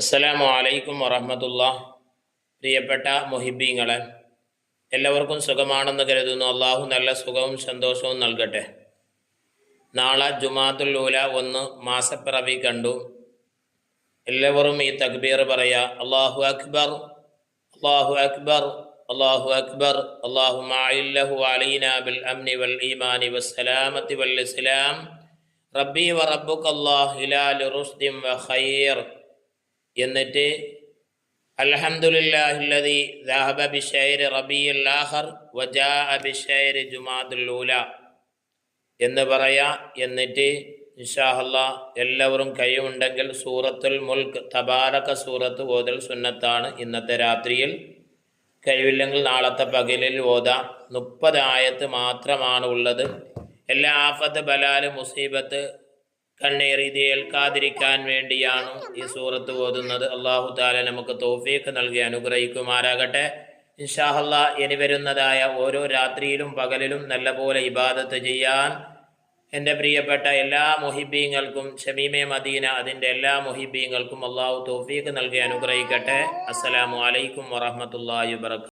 അസ്സലാമു അലൈക്കും വറഹമത്തുള്ള പ്രിയപ്പെട്ട മൊഹിബീങ്ങളെ എല്ലാവർക്കും സുഖമാണെന്ന് കരുതുന്നു. അള്ളാഹു നല്ല സുഖവും സന്തോഷവും നൽകട്ടെ. നാളെ ജുമാത്തുൽ ഊല ഒന്ന് മാസപ്പിറവി കണ്ടു. എല്ലാവരും ഈ തക്ബീർ പറയാ അള്ളാഹു അക്ബർ അള്ളാഹു അക്ബർ അള്ളാഹു അക്ബർ അള്ളാഹു മായില്ലഹു അലീന ബിൽ അംനി വൽ ഈമാനി വസ്സലാമത്തി വൽ ഇസ്ലാം റബ്ബി വ റബ്ബുക അല്ലാഹ് റുഷ്ദിൻ വ ഖൈർ. എന്നിട്ട് അൽഹംദുലില്ലാഹില്ലദി ദഹബ ബിഷൈർ റബിയുൽ ആഖർ വജാ അബിഷൈർ ജുമാദുൽ ഊല എന്ന് പറയാ. എന്നിട്ട് ഇൻഷാഹല്ല എല്ലാവരും കഴിവുണ്ടെങ്കിൽ സൂറത്തുൽ മുൽക്ക് തബാരക സൂറത്ത് ഓതൽ സുന്നത്താണ് ഇന്നത്തെ രാത്രിയിൽ. കഴിവില്ലെങ്കിൽ നാളത്തെ പകലിൽ ഓതാം. മുപ്പത് ആയത്ത് മാത്രമാണ് ഉള്ളത്. എല്ലാ ആഫത്ത് ബലാൽ മുസീബത്ത് കണ്ണീർ ഇത് ഏൽക്കാതിരിക്കാൻ വേണ്ടിയാണ് ഈ സൂറത്ത് ഓതുന്നത്. അള്ളാഹു താല നമുക്ക് തൗഫീഖ് നൽകി അനുഗ്രഹിക്കുമാരാകട്ടെ ഇൻഷാഹല്ല ഇനി വരുന്നതായ ഓരോ രാത്രിയിലും പകലിലും നല്ലപോലെ ഇബാദത്ത് ചെയ്യാൻ എന്റെ പ്രിയപ്പെട്ട എല്ലാ മൊഹിബീങ്ങൾക്കും ഷമീമെ മദീന അതിന്റെ എല്ലാ മൊഹിബീങ്ങൾക്കും അള്ളാഹു തൗഫീഖ് നൽകി അനുഗ്രഹിക്കട്ടെ. അസ്സലാമു അലൈക്കും വറഹമത്തല്ലാഹി വബർക്കാത്തു